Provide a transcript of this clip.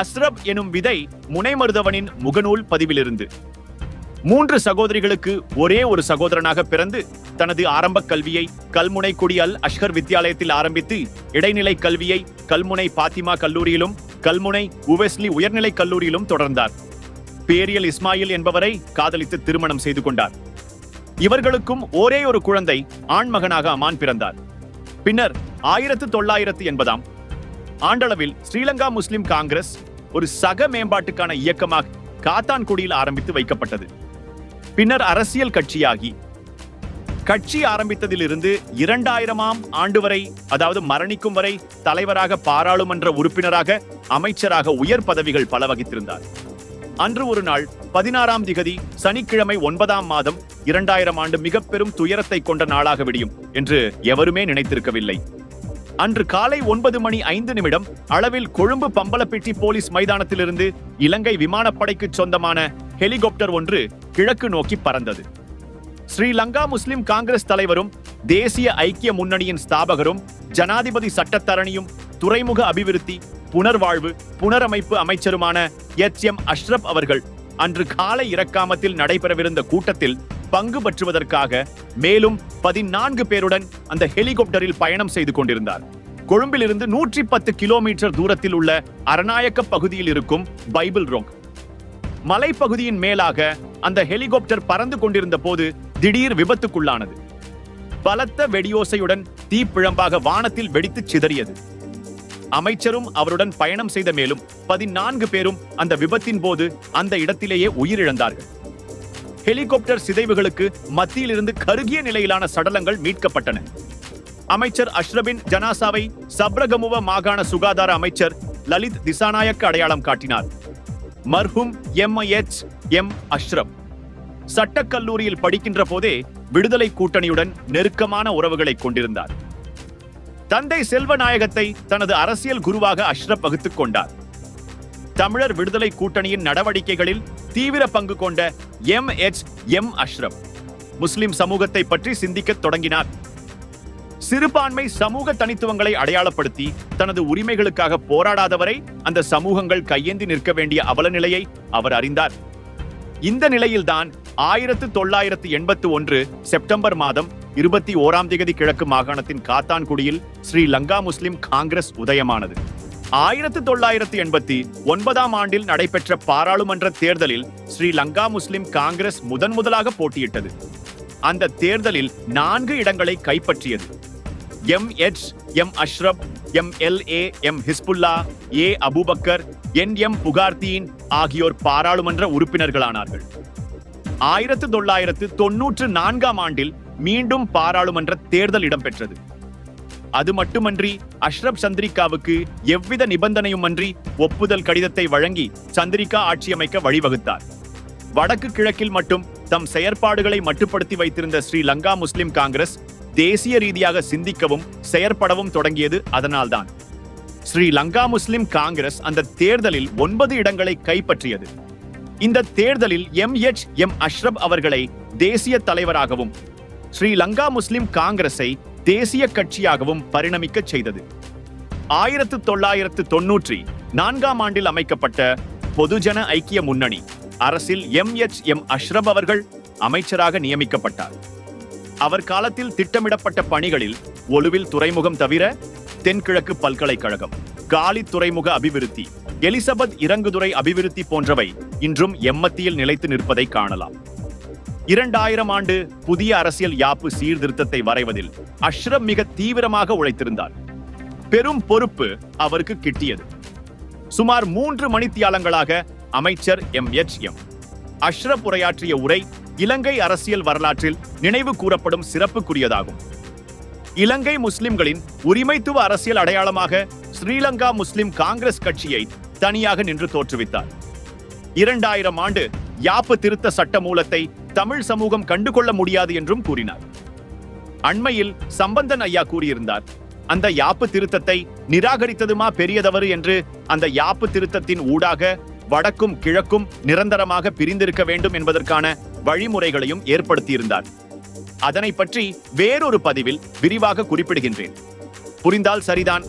அஸ்ரப் எனும் விதை முனைமருதவனின் முகநூல் பதிவிலிருந்து. மூன்று சகோதரிகளுக்கு ஒரே ஒரு சகோதரனாக பிறந்து தனது ஆரம்ப கல்வியை கல்முனை குடியல் அஷ்கர் வித்தியாலயத்தில் ஆரம்பித்து இடைநிலை கல்வியை கல்முனை பாத்திமா கல்லூரியிலும் கல்முனை உவெஸ்லி உயர்நிலைக் கல்லூரியிலும் தொடர்ந்தார். பேரியல் இஸ்மாயில் என்பவரை காதலித்து திருமணம் செய்து கொண்டார். இவர்களுக்கும் ஒரே ஒரு குழந்தை ஆண்மகனாக அமான் பிறந்தார். பின்னர் ஆயிரத்து தொள்ளாயிரத்து எண்பதாம் ஆண்டளவில் ஸ்ரீலங்கா முஸ்லிம் காங்கிரஸ் ஒரு சக மேம்பாட்டுக்கான இயக்கமாக காத்தான்குடியில் ஆரம்பித்து வைக்கப்பட்டது. பின்னர் அரசியல் கட்சியாகி கட்சி ஆரம்பித்ததிலிருந்து இரண்டாயிரமாம் ஆண்டு வரை அதாவது மரணிக்கும் வரை தலைவராக பாராளுமன்ற உறுப்பினராக அமைச்சராக உயர் பதவிகள் பல வகித்திருந்தார் அன்று ஒரு நாள் பதினாறாம் திகதி சனிக்கிழமை ஒன்பதாம் மாதம் இரண்டாயிரம் ஆண்டு மிக பெரும் துயரத்தை கொண்ட நாளாக விடியும் என்று எவருமே நினைத்திருக்கவில்லை. அன்று காலை ஒன்பது மணி ஐந்து நிமிடம் அளவில் கொழும்பு பம்பலப்பிட்டி போலீஸ் மைதானத்திலிருந்து இலங்கை விமானப்படைக்கு சொந்தமான ஹெலிகாப்டர் ஒன்று கிழக்கு நோக்கி பறந்தது. ஸ்ரீலங்கா முஸ்லிம் காங்கிரஸ் தலைவரும் தேசிய ஐக்கிய முன்னணியின் ஸ்தாபகரும் ஜனாதிபதி சட்டத்தரணியும் துறைமுக அபிவிருத்தி புனர்வாழ்வு புனரமைப்பு அமைச்சருமான எச் எம் அஷ்ரப் அவர்கள் அன்று காலை இறக்காமத்தில் நடைபெறவிருந்த கூட்டத்தில் பங்கு பற்றுவதற்காக மேலும் பதினான்கு பேருடன் அந்த ஹெலிகாப்டரில் பயணம் செய்து கொண்டிருந்தார். கொழும்பிலிருந்து நூற்றி பத்து கிலோமீட்டர் தூரத்தில் உள்ள அரநாயக்க பகுதியில் இருக்கும் பைபிள் ரோக். மலைப்பகுதியின் மேலாக அந்த ஹெலிகாப்டர் பறந்து கொண்டிருந்த போது திடீர் விபத்துக்குள்ளானது. பலத்த வெடியோசையுடன் தீப்பிழம்பாக வானத்தில் வெடித்து சிதறியது. அமைச்சரும் அவருடன் பயணம் செய்த மேலும் பதினான்கு பேரும் அந்த விபத்தின் போது அந்த இடத்திலேயே உயிரிழந்தார்கள். ஹெலிகாப்டர் சிதைவுகளுக்கு மத்தியிலிருந்து கருகிய நிலையிலான சடலங்கள் மீட்கப்பட்டன. அமைச்சர் அஷ்ரபின் ஜனாசாவை சப்ரகமுவ மாகாண சுகாதார அமைச்சர் லலித் திசாநாயக் அடையாளம் காட்டினார். மர்ஹும் எம் எச் எம் அஷ்ரப். சட்டக்கல்லூரியில் படிக்கின்ற போதே விடுதலை கூட்டணியுடன் நெருக்கமான உறவுகளை கொண்டிருந்தார். தந்தை செல்வநாயகத்தை தனது அரசியல் குருவாக அஷ்ரப் வகுத்துக் கொண்டார். தமிழர் விடுதலை கூட்டணியின் நடவடிக்கைகளில் தீவிர பங்கு கொண்ட எம் எச் எம் அஷ்ரப் முஸ்லிம் சமூகத்தை பற்றி சிந்திக்கத் தொடங்கினார். சிறுபான்மை சமூக தனித்துவங்களை அடையாளப்படுத்தி தனது உரிமைகளுக்காக போராடாதவரை அந்த சமூகங்கள் கையேந்தி நிற்க வேண்டிய அவலநிலையை அவர் அறிந்தார். இந்த நிலையில்தான் ஆயிரத்து தொள்ளாயிரத்து எண்பத்து ஒன்று செப்டம்பர் மாதம் இருபத்தி ஓராம் தேதி கிழக்கு மாகாணத்தின் காத்தான்குடியில் ஸ்ரீ லங்கா முஸ்லிம் காங்கிரஸ் உதயமானது. ஆயிரத்து தொள்ளாயிரத்து எண்பத்தி ஒன்பதாம் ஆண்டில் நடைபெற்ற பாராளுமன்ற தேர்தலில் ஸ்ரீலங்கா முஸ்லிம் காங்கிரஸ் முதன் முதலாக போட்டியிட்டது. அந்த தேர்தலில் நான்கு இடங்களை கைப்பற்றியது. M H M Ashraff M L A M Hizbullah A Abubakar N M புகார்த்தியின் ஆகியோர் பாராளுமன்ற உறுப்பினர்களானார்கள். ஆயிரத்து தொள்ளாயிரத்து தொன்னூற்று நான்காம் ஆண்டில் மீண்டும் பாராளுமன்ற தேர்தல் இடம்பெற்றது. அது மட்டுமன்றி அஷ்ரப் சந்திரிகாவுக்கு எவ்வித நிபந்தனையுமன்றி ஒப்புதல் கடிதத்தை வழங்கி சந்திரிகா ஆட்சியமைக்க வழிவகுத்தார். வடக்கு கிழக்கில் மட்டும் தம் செயற்பாடுகளை மட்டுப்படுத்தி வைத்திருந்த ஸ்ரீ லங்கா முஸ்லிம் காங்கிரஸ் தேசிய ரீதியாக சிந்திக்கவும் செயற்படவும் தொடங்கியது அதனால்தான். ஸ்ரீலங்கா முஸ்லிம் காங்கிரஸ் அந்த தேர்தலில் ஒன்பது இடங்களை கைப்பற்றியது. இந்த தேர்தலில் எம் எச் எம் அஷ்ரப் அவர்களை தேசிய தலைவராகவும் ஸ்ரீலங்கா முஸ்லிம் காங்கிரஸை தேசிய கட்சியாகவும் பரிணமிக்க செய்தது. ஆயிரத்து தொள்ளாயிரத்து தொன்னூற்றி நான்காம் ஆண்டில் அமைக்கப்பட்ட பொதுஜன ஐக்கிய முன்னணி அரசில் எம் எச் எம் அஷ்ரப் அவர்கள் அமைச்சராக நியமிக்கப்பட்டார். அவர் காலத்தில் திட்டமிடப்பட்ட பணிகளில் ஒலுவில் துறைமுகம் தவிர தென்கிழக்கு பல்கலைக்கழகம் காலி துறைமுக அபிவிருத்தி எலிசபெத் இறங்குதுறை அபிவிருத்தி போன்றவை இன்றும் எம்மத்தியில் நிலைத்து நிற்பதை காணலாம். இரண்டாயிரம் ஆண்டு புதிய அரசியல் யாப்பு சீர்திருத்தத்தை வரைவதில் அஷ்ரப் மிக தீவிரமாக உழைத்திருந்தார். பெரும் பொறுப்பு அவருக்கு கிட்டியது. சுமார் மூன்று மணித்தியாலங்களாக அமைச்சர் எம். எச். எம். அஷ்ரப் உரையாற்றிய உரை இலங்கை அரசியல் வரலாற்றில் நினைவு கூறப்படும் சிறப்புக்குரியதாகும். இலங்கை முஸ்லிம்களின் உரிமைத்துவ அரசியல் அடையாளமாக ஸ்ரீலங்கா முஸ்லிம் காங்கிரஸ் கட்சியை தனியாக நின்று தோற்றுவித்தார். இரண்டாயிரம் ஆண்டு யாப்பு திருத்த சட்ட மூலத்தை தமிழ் சமூகம் கண்டுகொள்ள முடியாது என்றும் கூறினார். அண்மையில் சம்பந்தன் ஐயா கூறியிருந்தார் அந்த யாப்பு திருத்தத்தை நிராகரித்ததுமா பெரியதவறு? என்று அந்த யாப்பு திருத்தத்தின் ஊடாக வடக்கும் கிழக்கும் நிரந்தரமாக பிரிந்திருக்க வேண்டும் என்பதற்கான வழிமுறைகளையும் ஏற்படுத்தியிருந்தார். அதனை பற்றி வேறொரு பதிவில் விரிவாக குறிப்பிடுகின்றேன். புரிந்தால் சரிதான்.